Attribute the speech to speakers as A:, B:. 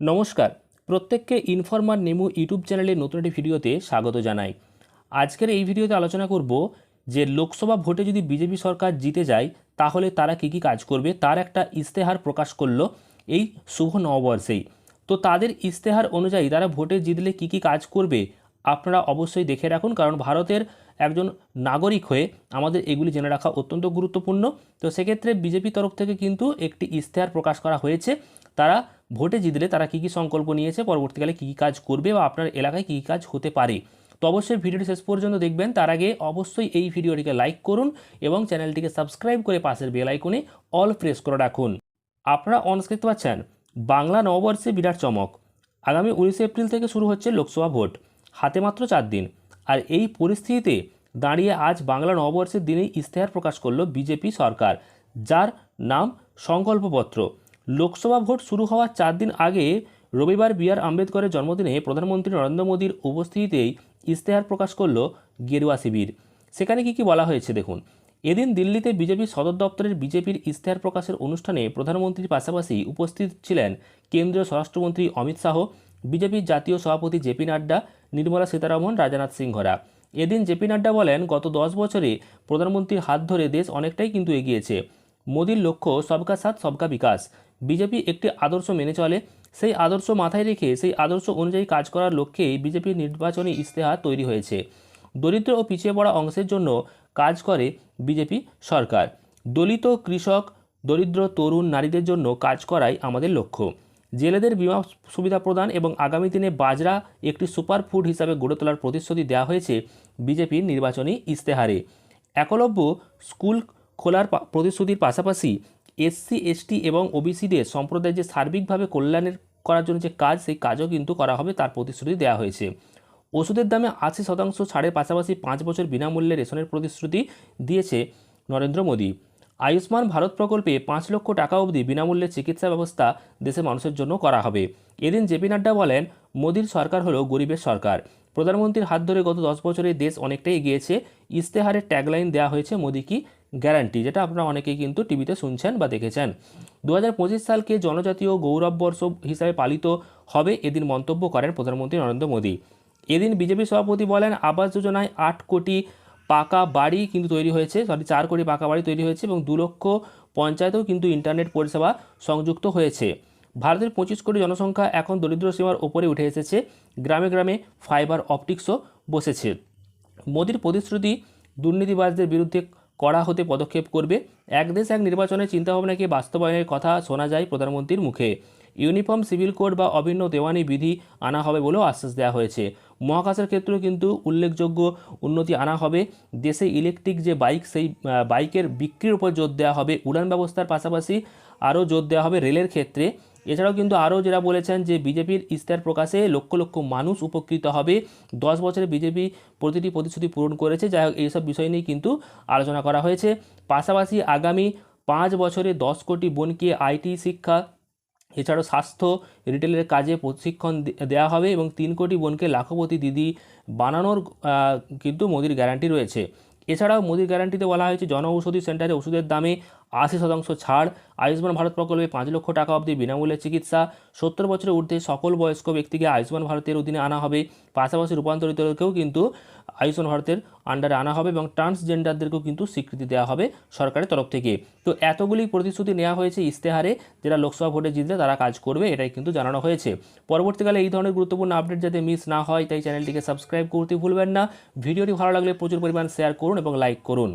A: নমস্কার। প্রত্যেককে ইনফরমার নেমু ইউটিউব চ্যানেলে নতুন একটি ভিডিওতে স্বাগত জানাই। আজকের এই ভিডিওতে আলোচনা করব যে লোকসভা ভোটে যদি বিজেপি সরকার জিতে যায়, তাহলে তারা কী কী কাজ করবে? তার একটা ইস্তেহার প্রকাশ করল এই শুভ নববর্ষেই। তো তাদের ইস্তেহার অনুযায়ী তারা ভোটে জিতলে কী কী কাজ করবে, আপনারা অবশ্যই দেখে রাখুন। কারণ ভারতের একজন নাগরিক হয়ে আমাদের এগুলি জেনে রাখা অত্যন্ত গুরুত্বপূর্ণ। তো সেক্ষেত্রে বিজেপি তরফ থেকে কিন্তু একটি ইস্তেহার প্রকাশ করা হয়েছে। তারা ভোটে জিতলে তারা কী কী সংকল্প নিয়েছে, পরবর্তীকালে কী কী কাজ করবে বা আপনার এলাকায় কী কী কাজ হতে পারে। তো অবশ্যই ভিডিওটি শেষ পর্যন্ত দেখবেন। তার আগে অবশ্যই এই ভিডিওটিকে লাইক করুন এবং চ্যানেলটিকে সাবস্ক্রাইব করে পাশের বেল আইকনে অল প্রেস করে রাখুন। আপনারা অনস্ক্রিন দেখতে পাচ্ছেন, বাংলা নববর্ষে বিরাট চমক। আগামী উনিশে এপ্রিল থেকে শুরু হচ্ছে লোকসভা ভোট, হাতে মাত্র চার দিন। আর এই পরিস্থিতিতে দাঁড়িয়ে আজ বাংলা নববর্ষের দিনেই ইশতেহার প্রকাশ করল বিজেপি সরকার, যার নাম সংকল্পপত্র। লোকসভা ভোট শুরু হওয়ার চার দিন আগে রবিবার বি আর আম্বেদকরের জন্মদিনে প্রধানমন্ত্রী নরেন্দ্র মোদীর উপস্থিতিতেই ইশতেহার প্রকাশ করল গেরুয়া শিবির। সেখানে কি কি বলা হয়েছে দেখুন। এদিন দিল্লিতে বিজেপির সদর দপ্তরের বিজেপির ইশতেহার প্রকাশের অনুষ্ঠানে প্রধানমন্ত্রীর পাশাপাশি উপস্থিত ছিলেন কেন্দ্রীয় স্বরাষ্ট্রমন্ত্রী অমিত শাহ, বিজেপির জাতীয় সভাপতি জেপি নাড্ডা, নির্মলা সীতারামন, রাজনাথ সিংহরা এদিন জেপি নাড্ডা বলেন, গত দশ বছরে প্রধানমন্ত্রীর হাত ধরে দেশ অনেকটাই কিন্তু এগিয়েছে। মোদীর লক্ষ্য সবকা সাথ সবকা বিকাশ। বিজেপি একটি আদর্শ মেনে চলে। সেই আদর্শ মাথায় রেখে সেই আদর্শ অনুযায়ী কাজ করার লক্ষ্যেই বিজেপির নির্বাচনী ইশতেহার তৈরি হয়েছে। দরিদ্র ও পিছিয়ে পড়া অংশের জন্য কাজ করে বিজেপি সরকার। দলিত কৃষক, দরিদ্র, তরুণ নারীদের জন্য কাজ করাই আমাদের লক্ষ্য। জেলেদের বিমা সুবিধা প্রদান এবং আগামী দিনে বাজরা একটি সুপার ফুড হিসাবে গড়ে তোলার প্রতিশ্রুতি দেওয়া হয়েছে বিজেপির নির্বাচনী ইশতেহারে। একলব্য স্কুল খোলার প্রতিশ্রুতির পাশাপাশি এসসি, এসটি এবং ওবিসিদের সম্প্রদায়ের যে সার্বিকভাবে কল্যাণের করার জন্য যে কাজ, সেই কাজও কিন্তু করা হবে, তার প্রতিশ্রুতি দেওয়া হয়েছে। ওষুধের দামে আশি শতাংশ ছাড়ের পাশাপাশি পাঁচ বছর বিনামূল্যে রেশনের প্রতিশ্রুতি দিয়েছে নরেন্দ্র মোদী। আয়ুষ্মান ভারত প্রকল্পে পাঁচ লক্ষ টাকা অবধি বিনামূল্যে চিকিৎসা ব্যবস্থা দেশের মানুষের জন্য করা হবে। এদিন জেপি নাড্ডা বলেন, মোদীর সরকার হলো গরিবের সরকার। প্রধানমন্ত্রীর হাত ধরে গত দশ বছরে দেশ অনেকটাই এগিয়েছে। ইশতেহারের ট্যাগলাইন দেওয়া হয়েছে, মোদী কি গ্যারান্টি, যেটা আপনারা অনেকেই কিন্তু টিভিতে শুনছেন বা দেখেছেন। দু হাজার পঁচিশ সালকে জনজাতীয় গৌরব বর্ষ হিসাবে পালিত হবে এদিন মন্তব্য করেন প্রধানমন্ত্রী নরেন্দ্র মোদী। এদিন বিজেপি সভাপতি বলেন, আবাস যোজনায় আট কোটি পাকা বাড়ি কিন্তু তৈরি হয়েছে, সরি, চার কোটি পাকা বাড়ি তৈরি হয়েছে এবং দু লক্ষ পঞ্চায়েতেও কিন্তু ইন্টারনেট পরিষেবা সংযুক্ত হয়েছে। ভারতের পঁচিশ কোটি জনসংখ্যা এখন দরিদ্র সীমার ওপরে উঠে এসেছে, গ্রামে গ্রামে ফাইবার অপটিক্সও বসেছে। মোদির প্রতিশ্রুতি দুর্নীতিবাজদের বিরুদ্ধে কড়া হতে পদক্ষেপ করবে। এক দেশ এক নির্বাচনের চিন্তাভাবনাকে বাস্তবায়নের কথা শোনা যায় প্রধানমন্ত্রীর মুখে। ইউনিফর্ম সিভিল কোড বা অভিন্ন দেওয়ানি বিধি আনা হবে বলেও আশ্বাস দেওয়া হয়েছে। মহাকাশের ক্ষেত্রেও কিন্তু উল্লেখযোগ্য উন্নতি আনা হবে। দেশে ইলেকট্রিক যে বাইক, সেই বাইকের বিক্রির উপর জোর দেওয়া হবে। উড়ান ব্যবস্থার পাশাপাশি আরও জোর দেওয়া হবে রেলের ক্ষেত্রে। এছাড়াও কিন্তু আরও যারা বলেছেন যে বিজেপির ইস্তার প্রকাশে লক্ষ লক্ষ মানুষ উপকৃত হবে। দশ বছরে বিজেপি প্রতিটি প্রতিশ্রুতি পূরণ করেছে। যাই হোক, এইসব বিষয় নিয়ে কিন্তু আলোচনা করা হয়েছে। পাশাপাশি আগামী পাঁচ বছরে দশ কোটি বোনকে আইটি শিক্ষা, এছাড়াও স্বাস্থ্য, রিটেলের কাজে প্রশিক্ষণ দেওয়া হবে এবং তিন কোটি বোনকে লাখপতি দিদি বানানোর কিন্তু মোদির গ্যারান্টি রয়েছে। এছাড়াও মোদির গ্যারান্টিতে বলা হয়েছে, জন ঔষধি সেন্টারে ওষুধের দামে আশি শতাংশ ছাড়। আয়ুষ্মান ভারত প্রকল্পে পাঁচ লক্ষ টাকা অবধি বিনামূল্যে চিকিৎসা। সত্তর বছরের ঊর্ধ্বে সকল বয়স্ক ব্যক্তিকে আয়ুষ্মান ভারতের অধীনে আনা হবে। পাশাপাশি রূপান্তরিতকেও কিন্তু আয়ুষ্মান ভারতের আন্ডারে আনা হবে এবং ট্রান্সজেন্ডারদেরকেও কিন্তু স্বীকৃতি দেওয়া হবে সরকারের তরফ থেকে। তো এতগুলি প্রতিশ্রুতি নেওয়া হয়েছে ইশতেহারে যারা লোকসভা ভোটে জিতলে তারা কাজ করবে, এটাই কিন্তু জানানো হয়েছে। পরবর্তীকালে এই ধরনের গুরুত্বপূর্ণ আপডেট যাতে মিস না হয়, তাই চ্যানেলটিকে সাবস্ক্রাইব করতে ভুলবেন না। ভিডিওটি ভালো লাগলে প্রচুর পরিমাণ শেয়ার করুন এবং লাইক করুন।